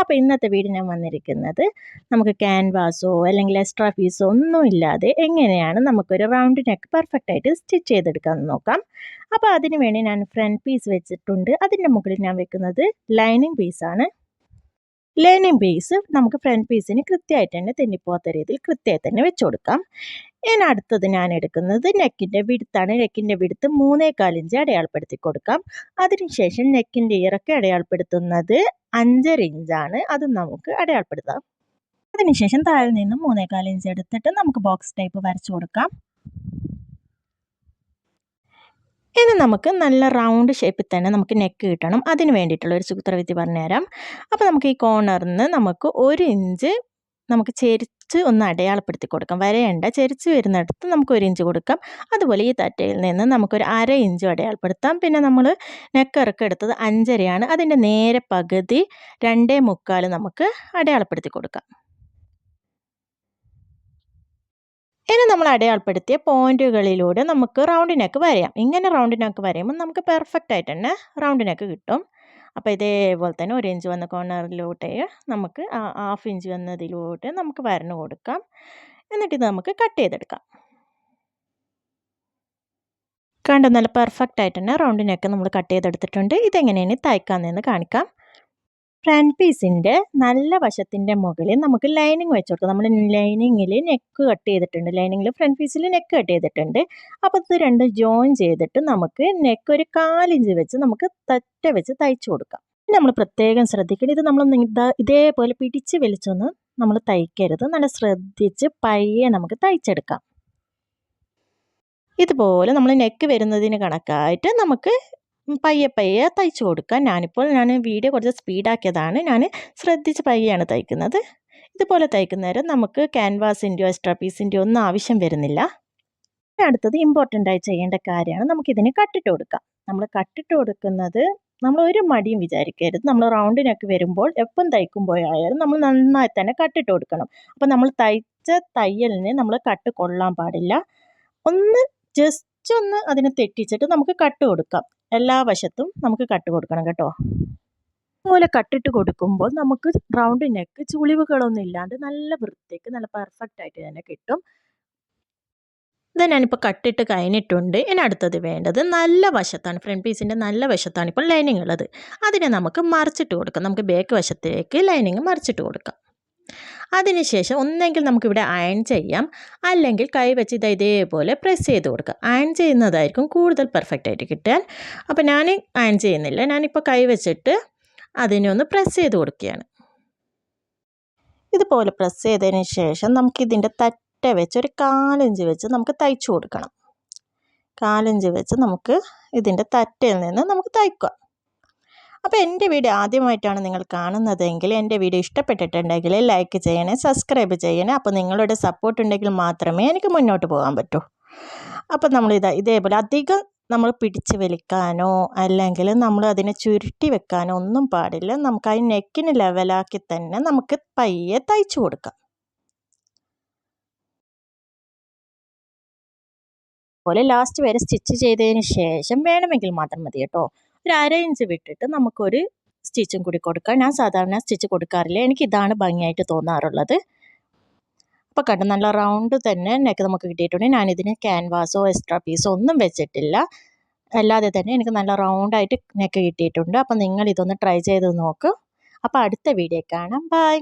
അപ്പോൾ ഇന്നത്തെ വീഡിയോ ഞാൻ വന്നിരിക്കുന്നത് നമുക്ക് ക്യാൻവാസോ അല്ലെങ്കിൽ എക്സ്ട്രാ ഫീസോ ഒന്നും ഇല്ലാതെ എങ്ങനെയാണ് നമുക്കൊരു റൗണ്ട് നെക്ക് പെർഫെക്റ്റ് ആയിട്ട് സ്റ്റിച്ച് ചെയ്തെടുക്കാമെന്ന് നോക്കാം. അപ്പോൾ അതിന് വേണ്ടി ഞാൻ ഫ്രണ്ട് പീസ് വെച്ചിട്ടുണ്ട്. അതിന്റെ മുകളിൽ ഞാൻ വെക്കുന്നത് ലൈനിങ് പീസാണ് ലൈനിങ് പീസ് നമുക്ക് ഫ്രണ്ട് പീസിന് കൃത്യമായിട്ട് തന്നെ തെന്നിപ്പോകാത്ത രീതിയിൽ കൃത്യമായി തന്നെ വെച്ചു കൊടുക്കാം. ഇനി അടുത്തത് ഞാൻ എടുക്കുന്നത് നെക്കിന്റെ വിടുത്താണ്. നെക്കിന്റെ വിടുത്ത് മൂന്നേകാൽ ഇഞ്ച് അടയാളപ്പെടുത്തി കൊടുക്കാം. അതിനുശേഷം നെക്കിന്റെ ഇറക്കം അടയാളപ്പെടുത്തുന്നത് അഞ്ചര ഇഞ്ചാണ്. അത് നമുക്ക് അടയാളപ്പെടുത്താം. അതിനുശേഷം താഴെ നിന്ന് മൂന്നേകാൽ ഇഞ്ച് എടുത്തിട്ട് നമുക്ക് ബോക്സ് ടൈപ്പ് വരച്ചു കൊടുക്കാം. ഇനി നമുക്ക് നല്ല റൗണ്ട് ഷേപ്പിൽ തന്നെ നമുക്ക് നെക്ക് കിട്ടണം. അതിന് വേണ്ടിയിട്ടുള്ള ഒരു സൂത്രവിധി പറഞ്ഞുതരാം. അപ്പോൾ നമുക്ക് ഈ കോർണറിൽ നിന്ന് നമുക്ക് ഒരു ഇഞ്ച് നമുക്ക് ചെരിച്ച് ഒന്ന് അടയാളപ്പെടുത്തി കൊടുക്കാം. വരയണ്ട ചെരിച്ച് വരുന്നിടത്ത് നമുക്ക് ഒരു ഇഞ്ച് കൊടുക്കാം. അതുപോലെ ഈ തറ്റയിൽ നിന്ന് നമുക്കൊരു അര ഇഞ്ച് അടയാളപ്പെടുത്താം. പിന്നെ നമ്മൾ നെക്കറക്ക് എടുത്തത് അഞ്ചരയാണ്. അതിന്റെ നേരെ പകുതി രണ്ടേ മുക്കാൽ നമുക്ക് അടയാളപ്പെടുത്തി കൊടുക്കാം. ഇനി നമ്മൾ അടയാളപ്പെടുത്തിയ പോയിന്റുകളിലൂടെ നമുക്ക് റൗണ്ടിനൊക്കെ നെക്ക് വരയാം. ഇങ്ങനെ റൗണ്ടിനൊക്കെ നെക്ക് വരയുമ്പോൾ നമുക്ക് പെർഫെക്റ്റ് ആയിട്ട് തന്നെ റൗണ്ടിനൊക്കെ നെക്ക് കിട്ടും. അപ്പോൾ ഇതേപോലെ തന്നെ ഒരു ഇഞ്ച് വന്ന കോർണറിലോട്ടേ നമുക്ക് ഹാഫ് ഇഞ്ച് വന്നതിലോട്ട് നമുക്ക് വരഞ്ഞു കൊടുക്കാം. എന്നിട്ട് ഇത് നമുക്ക് കട്ട് ചെയ്തെടുക്കാം. കണ്ടോ? നല്ല പെർഫെക്റ്റ് ആയിട്ട് തന്നെ നമ്മൾ കട്ട് ചെയ്തെടുത്തിട്ടുണ്ട്. ഇതെങ്ങനെയാണ് തയ്ക്കാമെന്ന് കാണിക്കാം. ഫ്രണ്ട് പീസിന്റെ നല്ല വശത്തിന്റെ മുകളിൽ നമുക്ക് ലൈനിങ് വെച്ച് കൊടുക്കാം നമ്മൾ ലൈനിങ്ങിൽ നെക്ക് കട്ട് ചെയ്തിട്ടുണ്ട്. ലൈനിങ്ങിൽ ഫ്രണ്ട് പീസിൽ നെക്ക് കട്ട് ചെയ്തിട്ടുണ്ട്. അപ്പോൾ ഇത് രണ്ട് ജോയിൻ ചെയ്തിട്ട് നമുക്ക് നെക്ക് ഒരു കാലിഞ്ച് വെച്ച് നമുക്ക് തറ്റ വെച്ച് തയ്ച്ചു കൊടുക്കാം. നമ്മൾ പ്രത്യേകം ശ്രദ്ധിക്കണം ഇത് നമ്മൾ ഇതേപോലെ പിടിച്ച് വലിച്ചൊന്ന് നമ്മൾ തയ്ക്കരുത്. നല്ല ശ്രദ്ധിച്ച് പയ്യെ നമുക്ക് തയ്ച്ചെടുക്കാം. ഇതുപോലെ നമ്മൾ നെക്ക് വരുന്നതിന് കണക്കായിട്ട് നമുക്ക് പയ്യെ പയ്യെ തയ്ച്ചു കൊടുക്കാം ഞാനിപ്പോൾ ഞാൻ വീഡിയോ കുറച്ച് സ്പീഡാക്കിയതാണ്. ഞാൻ ശ്രദ്ധിച്ച് പയ്യാണ് തയ്ക്കുന്നത്. ഇതുപോലെ തയ്ക്കുന്നേരം നമുക്ക് ക്യാൻവാസിന്റെയോ എക്സ്ട്രാ പീസിന്റെയോ ഒന്നും ആവശ്യം വരുന്നില്ല. അടുത്തത് ഇമ്പോർട്ടന്റ് ആയി ചെയ്യേണ്ട കാര്യമാണ്. നമുക്കിതിന് കട്ടിട്ട് കൊടുക്കാം. നമ്മൾ കട്ടിട്ട് കൊടുക്കുന്നത് നമ്മൾ ഒരു മടിയും വിചാരിക്കരുത്. നമ്മൾ റൗണ്ടിനൊക്കെ വരുമ്പോൾ എപ്പം തയ്ക്കുമ്പോഴായാലും നമ്മൾ നന്നായി തന്നെ കട്ടിട്ട് കൊടുക്കണം. അപ്പം നമ്മൾ തയ്ച്ച തയ്യലിന് നമ്മൾ കട്ട് കൊള്ളാൻ പാടില്ല. ഒന്ന് ജസ്റ്റ് ഒന്ന് അതിനെ തെറ്റിച്ചിട്ട് നമുക്ക് കട്ട് കൊടുക്കാം. എല്ലാ വശത്തും നമുക്ക് കട്ട് കൊടുക്കണം കേട്ടോ. അതുപോലെ കട്ടിട്ട് കൊടുക്കുമ്പോൾ നമുക്ക് റൗണ്ട് നെക്ക് ചുളിവുകളൊന്നും ഇല്ലാണ്ട് നല്ല വൃത്തിക്ക് നല്ല പെർഫെക്റ്റ് ആയിട്ട് തന്നെ കിട്ടും. ഇത് ഞാനിപ്പോൾ കട്ടിട്ട് കഴിഞ്ഞിട്ടുണ്ട്. ഇനി അടുത്തത് വേണ്ടത് നല്ല വശത്താണ്. ഫ്രണ്ട് പീസിന്റെ നല്ല വശത്താണ് ഇപ്പോൾ ലൈനിങ് ഉള്ളത്. അതിനെ നമുക്ക് മറിച്ചിട്ട് കൊടുക്കാം. നമുക്ക് ബാക്ക് വശത്തേക്ക് ലൈനിങ് മറിച്ചിട്ട് കൊടുക്കാം. അതിനുശേഷം ഒന്നെങ്കിൽ നമുക്കിവിടെ അയൺ ചെയ്യാം. അല്ലെങ്കിൽ കൈ വെച്ച് ഇത് ഇതേപോലെ പ്രസ് ചെയ്ത് കൊടുക്കുക. അയൺ ചെയ്യുന്നതായിരിക്കും കൂടുതൽ പെർഫെക്റ്റ് ആയിട്ട് കിട്ടാൻ. അപ്പോൾ ഞാൻ അയൺ ചെയ്യുന്നില്ല. ഞാനിപ്പോൾ കൈ വെച്ചിട്ട് അതിനെ പ്രസ് ചെയ്ത് കൊടുക്കുകയാണ്. ഇതുപോലെ പ്രസ് ചെയ്തതിന് ശേഷം നമുക്കിതിന്റെ തറ്റ വെച്ച് ഒരു കാലഞ്ച് വെച്ച് നമുക്ക് തയ്ച്ചു കൊടുക്കണം. കാലഞ്ച് വെച്ച് നമുക്ക് ഇതിന്റെ തറ്റയിൽ നിന്ന് നമുക്ക് തയ്ക്കാം. അപ്പോൾ എന്റെ വീഡിയോ ആദ്യമായിട്ടാണ് നിങ്ങൾ കാണുന്നതെങ്കിൽ എന്റെ വീഡിയോ ഇഷ്ടപ്പെട്ടിട്ടുണ്ടെങ്കിൽ ലൈക്ക് ചെയ്യണേ സബ്സ്ക്രൈബ് ചെയ്യണേ. അപ്പോൾ നിങ്ങളുടെ സപ്പോർട്ട് ഉണ്ടെങ്കിൽ മാത്രമേ എനിക്ക് മുന്നോട്ട് പോകാൻ പറ്റൂ. അപ്പോൾ നമ്മളിതാ ഇതേപോലെ അധികം നമ്മൾ പിടിച്ച് വലിക്കാനോ അല്ലെങ്കിൽ നമ്മൾ അതിനെ ചുരുട്ടി വെക്കാനോ ഒന്നും പാടില്ല. നമുക്ക് ആ നെക്കിന് ലെവലാക്കി തന്നെ നമുക്ക് പയ്യെ തയ്ച്ചു കൊടുക്കാം. പോലെ ലാസ്റ്റ് വരെ സ്റ്റിച്ച് ചെയ്തതിന് ശേഷം വേണമെങ്കിൽ മാത്രം മതി കേട്ടോ. ഒരു അര ഇഞ്ച് വിട്ടിട്ട് നമുക്കൊരു സ്റ്റിച്ചും കൂടി കൊടുക്കാം. ഞാൻ സാധാരണ സ്റ്റിച്ച് കൊടുക്കാറില്ല. എനിക്ക് ഇതാണ് ഭംഗിയായിട്ട് തോന്നാറുള്ളത്. അപ്പോൾ കണ്ടു നല്ല റൗണ്ട് തന്നെ നെക്ക് നമുക്ക് കിട്ടിയിട്ടുണ്ട്. ഞാനിതിന് ക്യാൻവാസോ എക്സ്ട്രാ പീസോ ഒന്നും വെച്ചിട്ടില്ല. അല്ലാതെ തന്നെ എനിക്ക് നല്ല റൗണ്ടായിട്ട് നെക്ക് കിട്ടിയിട്ടുണ്ട്. അപ്പോൾ നിങ്ങൾ ഇതൊന്ന് ട്രൈ ചെയ്ത് നോക്ക്. അപ്പോൾ അടുത്ത വീഡിയോ കാണാം. ബൈ